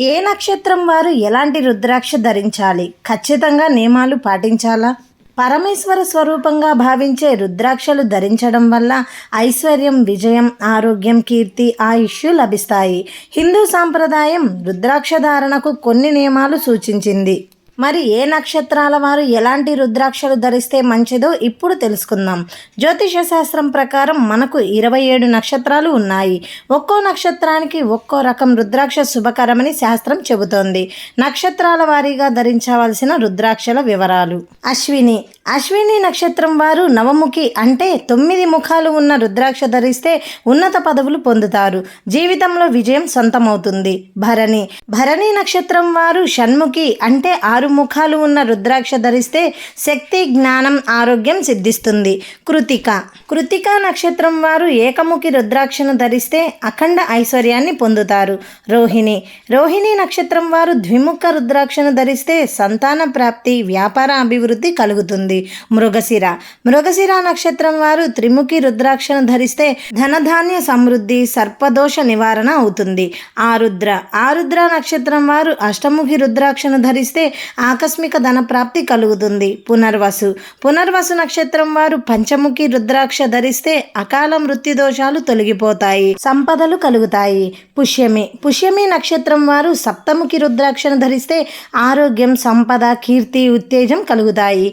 ఏ నక్షత్రం వారు ఎలాంటి రుద్రాక్ష ధరించాలి? ఖచ్చితంగా నియమాలు పాటించాలా? పరమేశ్వర స్వరూపంగా భావించే రుద్రాక్షలు ధరించడం వల్ల ఐశ్వర్యం విజయం ఆరోగ్యం కీర్తి ఆయుష్యు లభిస్తాయి. హిందూ సాంప్రదాయం రుద్రాక్ష ధారణకు కొన్ని నియమాలు సూచించింది. మరి ఏ నక్షత్రాల వారు ఎలాంటి రుద్రాక్షలు ధరిస్తే మంచిదో ఇప్పుడు తెలుసుకుందాం. జ్యోతిష శాస్త్రం ప్రకారం మనకు ఇరవై ఏడు నక్షత్రాలు ఉన్నాయి. ఒక్కో నక్షత్రానికి ఒక్కో రకం రుద్రాక్ష శుభకరమని శాస్త్రం చెబుతోంది. నక్షత్రాల వారీగా ధరించవలసిన రుద్రాక్షల వివరాలు. అశ్విని అశ్విని నక్షత్రం వారు నవముఖి అంటే తొమ్మిది ముఖాలు ఉన్న రుద్రాక్ష ధరిస్తే ఉన్నత పదవులు పొందుతారు. జీవితంలో విజయం సొంతమవుతుంది. భరణి. భరణి నక్షత్రం వారు షణ్ముఖి అంటే ఆరు ముఖాలు ఉన్న రుద్రాక్ష ధరిస్తే శక్తి జ్ఞానం ఆరోగ్యం సిద్ధిస్తుంది. కృతిక. కృతిక నక్షత్రం వారు ఏకముఖి రుద్రాక్షను ధరిస్తే అఖండ ఐశ్వర్యాన్ని పొందుతారు. రోహిణి. రోహిణి నక్షత్రం వారు ద్విముఖ రుద్రాక్షను ధరిస్తే సంతాన ప్రాప్తి వ్యాపార అభివృద్ధి కలుగుతుంది. మృగశిర. మృగశిర నక్షత్రం వారు త్రిముఖి రుద్రాక్షను ధరిస్తే ధనధాన్య సమృద్ధి సర్పదోష నివారణ అవుతుంది. ఆరుద్ర. ఆరుద్ర నక్షత్రం వారు అష్టముఖి రుద్రాక్షను ధరిస్తే ఆకస్మిక ధన ప్రాప్తి కలుగుతుంది. పునర్వసు. పునర్వసు నక్షత్రం వారు పంచముఖి రుద్రాక్ష ధరిస్తే అకాల మృత్యు దోషాలు తొలగిపోతాయి. సంపదలు కలుగుతాయి. పుష్యమి. పుష్యమి నక్షత్రం వారు సప్తముఖి రుద్రాక్షను ధరిస్తే ఆరోగ్యం సంపద కీర్తి ఉత్తేజం కలుగుతాయి.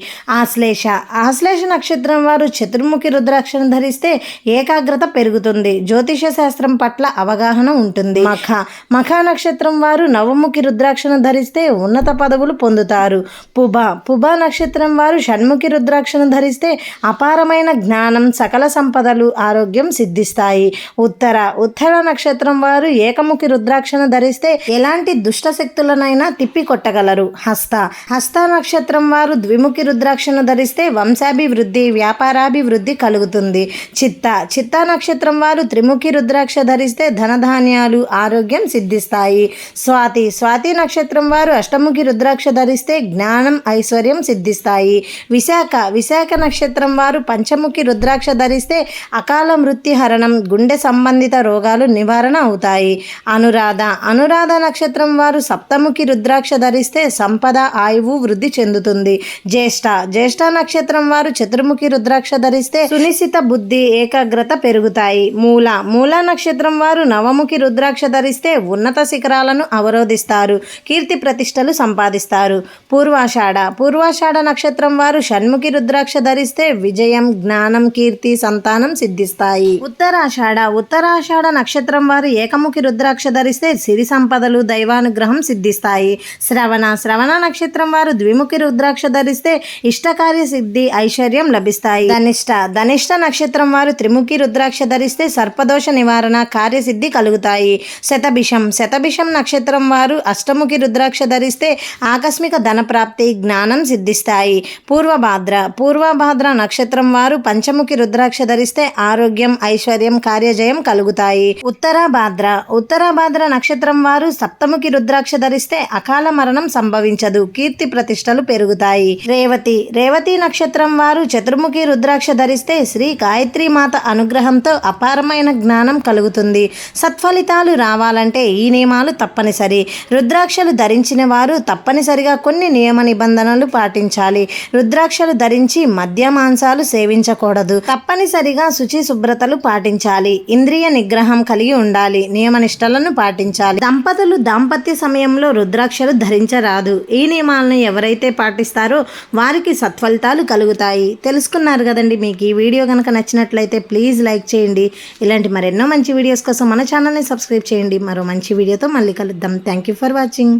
ఆశ్లేష. ఆశ్లేష నక్షత్రం వారు చతుర్ముఖి రుద్రాక్షను ధరిస్తే ఏకాగ్రత పెరుగుతుంది. జ్యోతిష శాస్త్రం పట్ల అవగాహన ఉంటుంది. మఖ. మఖ నక్షత్రం వారు నవముఖి రుద్రాక్షను ధరిస్తే ఉన్నత పదవులు పొందుతారు. పుభ. పుభ నక్షత్రం వారు షణ్ముఖి రుద్రాక్షను ధరిస్తే అపారమైన జ్ఞానం సకల సంపదలు ఆరోగ్యం సిద్ధిస్తాయి. ఉత్తర. ఉత్తర నక్షత్రం వారు ఏకముఖి రుద్రాక్షను ధరిస్తే ఎలాంటి దుష్ట శక్తులనైనా తిప్పి కొట్టగలరు హస్త. హస్త నక్షత్రం వారు ద్విముఖి రుద్రాక్షను ధరిస్తే వంశాభివృద్ధి వ్యాపారాభివృద్ధి కలుగుతుంది. చిత్త చిత్త నక్షత్రం వారు త్రిముఖి రుద్రాక్ష ధరిస్తే ధనధాన్యాలు ఆరోగ్యం సిద్ధిస్తాయి. స్వాతి స్వాతి నక్షత్రం వారు అష్టముఖి రుద్రాక్ష ధరిస్తే జ్ఞానం ఐశ్వర్యం సిద్ధిస్తాయి. విశాఖ విశాఖ నక్షత్రం వారు పంచముఖి రుద్రాక్ష ధరిస్తే అకాల మృత్యుహరణం గుండె సంబంధిత రోగాలు నివారణ అవుతాయి. అనురాధ అనురాధ నక్షత్రం వారు సప్తముఖి రుద్రాక్ష ధరిస్తే సంపద ఆయువు వృద్ధి చెందుతుంది. జ్యేష్ఠ జ్యేష్ఠ నక్షత్రం వారు చతుర్ముఖి రుద్రాక్ష ధరిస్తే సునిశ్చిత బుద్ధి ఏకాగ్రత పెరుగుతాయి. మూల మూల నక్షత్రం వారు నవముఖి రుద్రాక్ష ధరిస్తే ఉన్నత శిఖరాలను అవరోధిస్తారు కీర్తి ప్రతిష్టలు సంపాదిస్తారు. పూర్వాషాఢ పూర్వాషాఢ నక్షత్రం వారు షణ్ముఖి రుద్రాక్ష ధరిస్తే విజయం జ్ఞానం కీర్తి సంతానం సిద్ధిస్తాయి. ఉత్తరాషాఢ ఉత్తరాషాఢ నక్షత్రం వారు ఏకముఖి రుద్రాక్ష ధరిస్తే సిరి సంపదలు దైవానుగ్రహం సిద్ధిస్తాయి. శ్రవణ శ్రవణ నక్షత్రం వారు ద్విముఖి రుద్రాక్ష ధరిస్తే ఇష్ట కార్య సిద్ధి ఐశ్వర్యం లభిస్తాయి. ధనిష్ట. ధనిష్ట నక్షత్రం వారు త్రిముఖి రుద్రాక్ష ధరిస్తే సర్పదోష నివారణ కార్యసిద్ధి కలుగుతాయి. శతభిషం. శతభిషం నక్షత్రం వారు అష్టముఖి రుద్రాక్ష ధరిస్తే ఆకస్మిక ధనప్రాప్తి జ్ఞానం సిద్ధిస్తాయి. పూర్వభాద్ర. పూర్వభాద్ర నక్షత్రం వారు పంచముఖి రుద్రాక్ష ధరిస్తే ఆరోగ్యం ఐశ్వర్యం కార్యజయం కలుగుతాయి. ఉత్తరాభాద్ర. ఉత్తరాభాద్ర నక్షత్రం వారు సప్తముఖి రుద్రాక్ష ధరిస్తే అకాల మరణం సంభవించదు. కీర్తి ప్రతిష్టలు పెరుగుతాయి. రేవతి. రేవతి నక్షత్రం వారు చతుర్ముఖి రుద్రాక్ష ధరిస్తే శ్రీ గాయత్రి మాత అనుగ్రహంతో అపారమైన జ్ఞానం కలుగుతుంది. సత్ఫలితాలు రావాలంటే ఈ నియమాలు తప్పనిసరి. రుద్రాక్షలు ధరించిన వారు తప్పనిసరిగా కొన్ని నియమ నిబంధనలు పాటించాలి. రుద్రాక్షలు ధరించి మద్య మాంసాలు సేవించకూడదు. తప్పనిసరిగా శుచి శుభ్రతలు పాటించాలి. ఇంద్రియ నిగ్రహం కలిగి ఉండాలి. నియమనిష్టలను పాటించాలి. దంపతులు దాంపత్య సమయంలో రుద్రాక్షలు ధరించరాదు. ఈ నియమాలను ఎవరైతే పాటిస్తారో వారికి సత్ఫలితాలు కలుగుతాయి. తెలుసుకున్నారు కదండి మీకు ఈ వీడియో కనుక నచ్చినట్లయితే ప్లీజ్ లైక్ చేయండి. ఇలాంటి మరెన్నో మంచి వీడియోస్ కోసం మన ఛానల్ని సబ్స్క్రైబ్ చేయండి. మరో మంచి వీడియోతో మళ్ళీ కలుద్దాం. Thank you for watching